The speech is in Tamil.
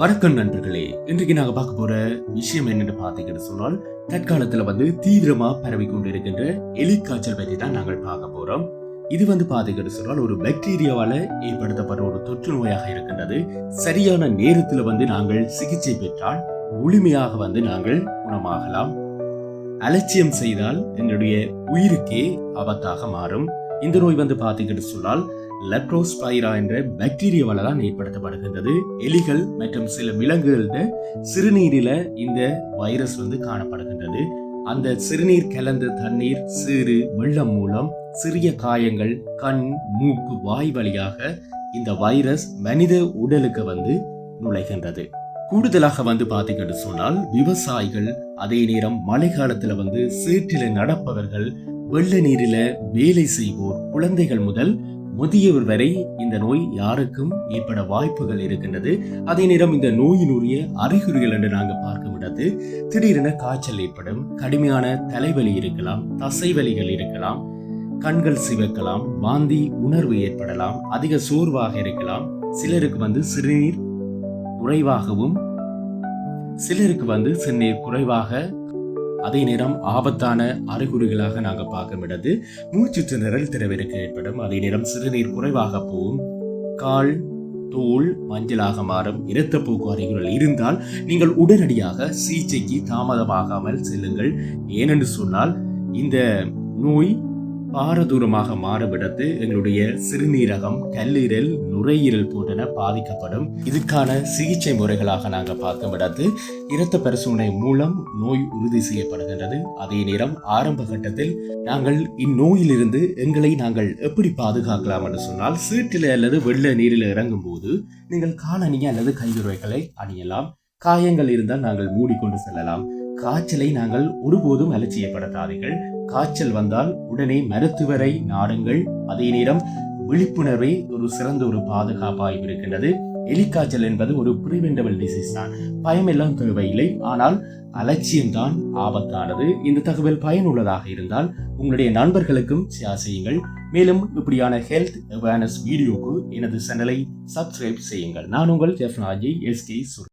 வணக்கம் நண்பர்களே. இன்றைக்கு நாங்க பார்க்க போற விஷயம் என்னன்னு பாத்தீங்கன்னு சொன்னால் தற்காலத்துல வந்து தீவிரமா பரவி கொண்டிருக்கின்ற எலி காய்ச்சல் பற்றி தான் நாங்கள் பார்க்க போறோம். இது வந்து பாத்தீங்கன்னு சொன்னால் ஒரு பாக்டீரியாவால ஏற்படுத்தப்பட்ட ஒரு தொற்று நோயாக இருக்கின்றது. சரியான நேரத்துல வந்து நாங்கள் சிகிச்சை பெற்றால் முழுமையாக வந்து நாங்கள் குணமாகலாம். அலட்சியம் செய்தால் எங்களுடைய உயிருக்கே ஆபத்தாக மாறும். இந்த நோய் வந்து பாத்தீங்கன்னு சொன்னால் லெப்ரோஸ்பைரா என்ற பாக்டீரியாவால ஏற்படுத்தப்படுகின்றது. எலிகள் மற்றும் சில விலங்குகள சிறுநீரில இந்த வைரஸ் வந்து காணப்படுகின்றது. அந்த சிறுநீர் கலந்த தண்ணீர் சிறு வெள்ளம் மூலம் சிறிய காயங்கள் கண் மூக்கு வாய் வழியாக இந்த வைரஸ் மனித உடலுக்கு வந்து நுழைகின்றது. கூடுதலாக வந்து பார்த்தீங்கன்னு சொன்னால் விவசாயிகள் அதே நேரம் மழை காலத்துல வந்து சேற்றில நடப்பவர்கள் வெள்ள நீரில வேலை செய்வோர் குழந்தைகள் முதல் முதியவர் வரை இந்த நோய் யாருக்கும் ஏற்பட வாய்ப்புகள் இருக்கின்றது. அதே நேரம் இந்த நோயினுடைய அறிகுறிகள் என்று நாங்கள் பார்க்க முடியாது. திடீரென காய்ச்சல் ஏற்படும் கடுமையான தலைவலி இருக்கலாம் தசைவலிகள் இருக்கலாம் கண்கள் சிவக்கலாம் வாந்தி உணர்வு ஏற்படலாம் அதிக சோர்வாக இருக்கலாம் சிலருக்கு வந்து சிறுநீர் குறைவாகவும் சிலருக்கு வந்து சிறுநீர் குறைவாக அதே நேரம் ஆபத்தான அறிகுறிகளாக நாங்கள் பார்க்க விடது மூச்சு திணறல் திறவிற்கு ஏற்படும். அதே நேரம் சிறுநீர் குறைவாக போகும். கால் தோல் மஞ்சளாக மாறும். இரத்தப்போக்கு அறிகுறிகள் இருந்தால் நீங்கள் உடனடியாக சிகிச்சைக்கு தாமதமாகாமல் செல்லுங்கள். ஏனென்று சொன்னால் இந்த நோய் பாரதூரமாக மாறுபடுத்து எங்களுடைய சிறுநீரகம் கல்லீரல் நுரையீரல் போன்றன பாதிக்கப்படும். இதுக்கான சிகிச்சை முறைகளாக நாங்கள் பார்க்க விடாது இரத்த பரிசோதனை மூலம் நோய் உறுதி செய்யப்படுகின்றது. அதே நேரம் ஆரம்ப கட்டத்தில் நாங்கள் இந்நோயிலிருந்து எங்களை நாங்கள் எப்படி பாதுகாக்கலாம் என்று சொன்னால் சீட்டில் அல்லது வெள்ள நீரில் இறங்கும் போது நீங்கள் காலணிய அல்லது கைதுறைகளை அணியலாம். காயங்கள் இருந்தால் நாங்கள் மூடிக்கொண்டு செல்லலாம். காய்ச்சலை நாங்கள் ஒருபோதும் அலட்சியப்படுத்தாதீர்கள். காய்ச்சல் வந்தால் உடனே மருத்துவரை நாடுங்கள். அதே நேரம் விழிப்புணர்வே ஒரு சிறந்த ஒரு பாதுகாப்பாக இருக்கின்றது. எலிக்காய்ச்சல் என்பது ஒரு ப்ரிவெண்டபிள் டிசீஸ் தான். பயமெல்லாம் தேவையில்லை. ஆனால் அலட்சியம்தான் ஆபத்தானது. இந்த தகவல் பயனுள்ளதாக இருந்தால் உங்களுடைய நண்பர்களுக்கும் ஷேர் செய்யுங்கள். மேலும் இப்படியான ஹெல்த் அவேர்னஸ் வீடியோக்கு எனது சேனலை சப்ஸ்கிரைப் செய்யுங்கள். நான் உங்கள் ஜெஃப்னாஜி எஸ்கே சுர்